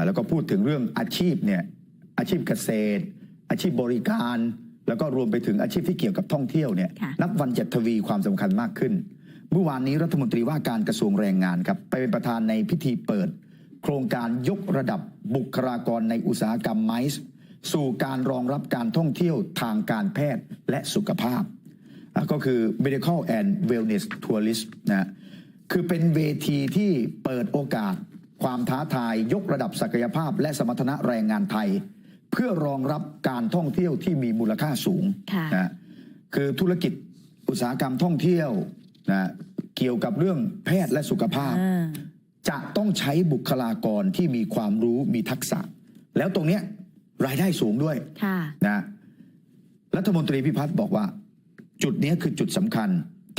าแล้วก็พูดถึงเรื่องอาชีพเนี่ยอาชีพเกษตร อาชีพบริการ แล้วก็รวมไปถึงอาชีพที่เกี่ยวกับท่องเที่ยวเนี่ยค่ะนับวันจะทวีความสำคัญมากขึ้น เมื่อวานนี้รัฐมนตรีว่าการกระทรวงแรงงานครับไปเป็นประธานในพิธีเปิด โครงการยกระดับบุคลากรในอุตสาหกรรมไมซ์สู่การรองรับการท่องเที่ยวทางการแพทย์และสุขภาพอะก็คือ medical and wellness tourism นะคือเป็นเวทีที่เปิดโอกาส ความท้าทายยกระดับศักยภาพ และสมรรถนะแรงงานไทย เพื่อรองรับการท่องเที่ยวที่มีมูลค่าสูงค่ะนะคือธุรกิจอุตสาหกรรมท่องเที่ยวนะเกี่ยวกับเรื่องแพทย์และสุขภาพอ่าจะต้องใช้บุคลากรที่มีความรู้มีทักษะ แล้วตรงเนี้ยรายได้สูงด้วยค่ะนะรัฐมนตรีพิพัฒน์บอกว่า จุดเนี้ยคือจุดสำคัญ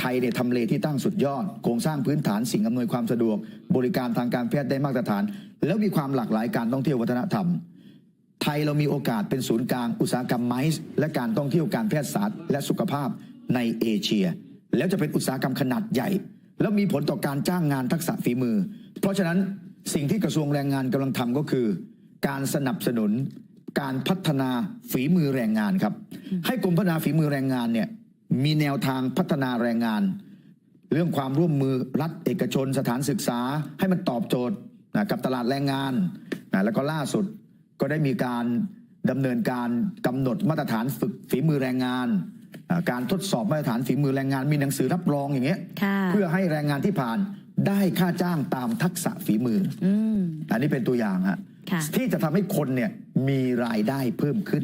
ไทยเนี่ยทำเลที่ตั้งสุดยอด โครงสร้างพื้นฐานสิ่งอำนวยความสะดวก บริการทางการแพทย์ได้มาตรฐาน แล้วมีความหลากหลายการท่องเที่ยววัฒนธรรม ไทยเรามีโอกาสเป็นศูนย์กลางอุตสาหกรรมไมซ์และการท่องเที่ยวการแพทยศาสตร์และสุขภาพในเอเชีย แล้วจะเป็นอุตสาหกรรมขนาดใหญ่ แล้วมีผลต่อการจ้างงานทักษะฝีมือ เพราะฉะนั้นสิ่งที่กระทรวงแรงงานกำลังทำก็คือ การสนับสนุนการพัฒนาฝีมือแรงงานครับ ให้กรมพัฒนาฝีมือแรงงานเนี่ย มีแนวทางพัฒนาแรงงาน เรื่องความร่วมมือรัฐเอกชนสถานศึกษาให้มันตอบโจทย์นะกับตลาดแรงงานนะแล้วก็ล่าสุดก็ได้มีการดำเนินการกำหนดมาตรฐานฝึกฝีมือแรงงานอ่าการทดสอบมาตรฐานฝีมือแรงงานมีหนังสือรับรองอย่างเงี้ยค่ะเพื่อให้แรงงานที่ผ่านได้ค่าจ้างตามทักษะฝีมืออืมอันนี้เป็นตัวอย่างฮะค่ะที่จะทำให้คนเนี่ยมีรายได้เพิ่มขึ้น